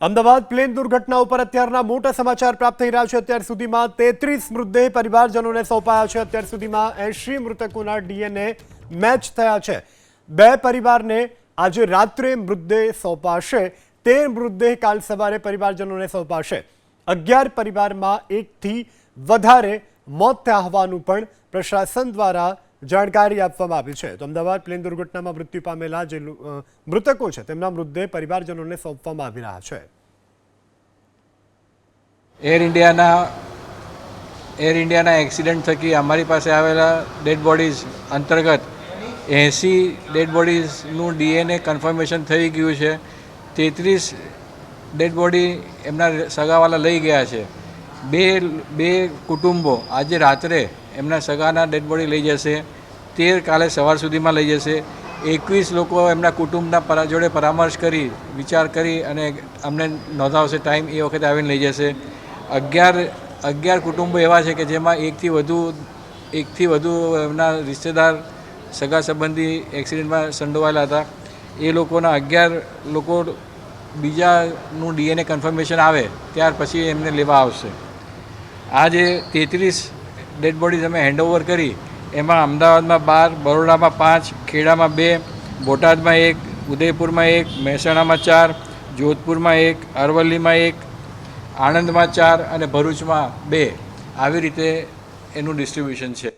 Ahmedabad plane દુર્ઘટના ઉપર અત્યારના મોટા સમાચાર પ્રાપ્ત થઈ રહ્યા છે. અત્યાર સુધીમાં તેત્રીસ મૃતદેહ પરિવારજનોને સોંપાયા છે. અત્યાર સુધીમાં એંશી મૃતકોના ડીએનએ મેચ થયા છે. બે પરિવારને આજે રાત્રે મૃતદેહ સોંપાશે. તેર મૃતદેહ કાલ સવારે પરિવારજનોને સોંપાશે. અગિયાર પરિવારમાં એકથી વધારે મોત થયા હોવાનું પણ પ્રશાસન દ્વારા જાણકારી આપવામાં આવી છે. તો અમદાવાદ પ્લેન દુર્ઘટનામાં મૃત્યુ પામેલા જે મૃતકો છે, તેમના મૃતદેહ પરિવારજનોને સોંપવામાં આવી રહ્યા છે. એર ઇન્ડિયાના એર ઇન્ડિયાના એક્સિડન્ટ થકી અમારી પાસે આવેલા ડેડ બોડીઝ અંતર્ગત એંસી ડેડ બોડીઝનું ડીએનએ કન્ફર્મેશન થઈ ગયું છે. તેત્રીસ ડેડ બોડી એમના સગાવાલા લઈ ગયા છે. બે બે કુટુંબો આજે રાત્રે એમના સગાના ડેડ બોડી લઈ જશે, તેર કાલે સવાર સુધીમાં લઈ જશે. એકવીસ લોકો એમના કુટુંબના પરા, જોડે પરામર્શ કરી, વિચાર કરી અને અમને નોંધાવશે, ટાઈમ એ વખતે આવીને લઈ જશે. અગિયાર અગિયાર કુટુંબો એવા છે કે જેમાં એકથી વધુ એકથી વધુ એમના રિશ્તેદાર, સગા સંબંધી એક્સિડન્ટમાં સંડોવાયેલા હતા. એ લોકોના અગિયાર લોકો બીજાનું ડીએનએ કન્ફર્મેશન આવે, ત્યાર પછી એમને લેવા આવશે. આ જે તેત્રીસ ડેડ બોડીઝ અમે હેન્ડઓવર કરી, એમાં અમદાવાદમાં બાર, બરોડામાં પાંચ, ખેડામાં બે, બોટાદમાં એક, ઉદયપુરમાં એક, મહેસાણામાં ચાર, જોધપુરમાં એક, અરવલ્લીમાં એક, આણંદમાં ચાર અને ભરૂચમાં બે. આવી રીતે એનું ડિસ્ટ્રીબ્યુશન છે.